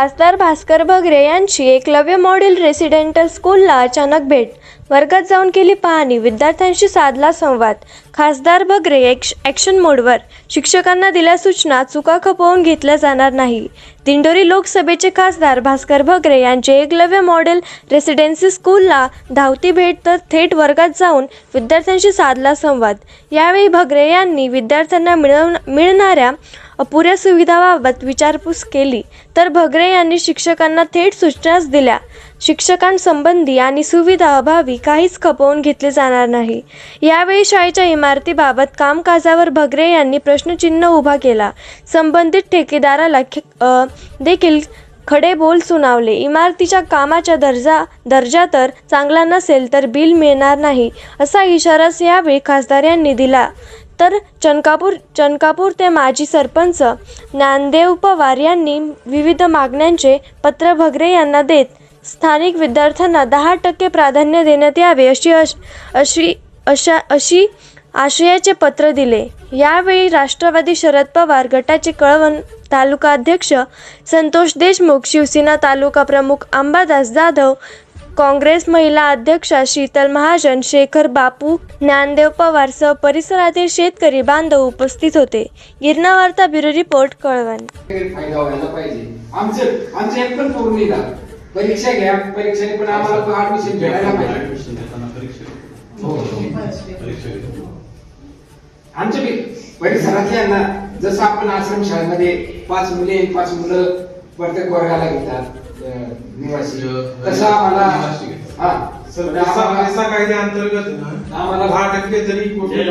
खासदार भास्कर भगरे यांची Eklavya model residential स्कूलला अचानक भेट. वर्गात जाऊन केली पाहणी विद्यार्थ्यांशी साधला संवाद. खासदार भगरे एक्श ॲक्शन मोडवर शिक्षकांना दिल्या सूचना चुका खपवून घेतल्या जाणार नाही. दिंडोरी लोकसभेचे खासदार भास्कर भगरे यांचे एकलव्य मॉडेल रेसिडेन्सी स्कूलला धावती भेट तर थेट वर्गात जाऊन विद्यार्थ्यांशी साधला संवाद. यावेळी भगरे यांनी विद्यार्थ्यांना मिळव मिळणाऱ्या अपुऱ्या सुविधाबाबत विचारपूस केली तर भगरे यांनी शिक्षकांना थेट सूचनाच दिल्या. शिक्षकांसंबंधी आणि सुविधा अभावी काहीच खपवून घेतले जाणार नाही. यावेळी शाळेच्या इमारतीबाबत कामकाजावर भगरे यांनी प्रश्नचिन्ह उभा केला. संबंधित ठेकेदाराला खे- देखील खडे बोल सुनावले. इमारतीच्या कामाच्या दर्जा दर्जा तर चांगला नसेल तर बिल मिळणार नाही असा इशाराच यावेळी खासदार यांनी दिला. तर चनकापूर चनकापूर ते माजी सरपंच ज्ञानदेव पवार यांनी विविध मागण्यांचे पत्र भगरे यांना देत स्थानिक विद्यार्थ्यांना दहा टक्के प्राधान्य देण्यात यावे अशी अश- अशी अशा अशी आशयाचे पत्र दिले. यावेळी राष्ट्रवादी शरद पवार गटाचे कळवण तालुका अध्यक्ष संतोष देशमुख शिवसेना तालुका प्रमुख अंबादास जाधव काँग्रेस महिला अध्यक्षा शीतल महाजन शेखर बापू ज्ञानदेव पवार सह परिसरातील शेतकरी बांधव उपस्थित होते. गिरणा वार्ता ब्युरो रिपोर्ट कळवण. परीक्षा घ्या परीक्षेने पण आम्हाला ऍडमिशन भेटायला पाहिजे. हो. आमच्या बी परिसरातल्यांना जसं आपण आश्रम शाळेमध्ये पाच मुले पाच मुलं प्रत्येक वर्गाला घेतात निवासी तसं आम्हाला निवासी घेतात. हा सर असा आम्हाला- असा कायद्या अंतर्गत ना आम्हाला दहा टक्के जरी कोटी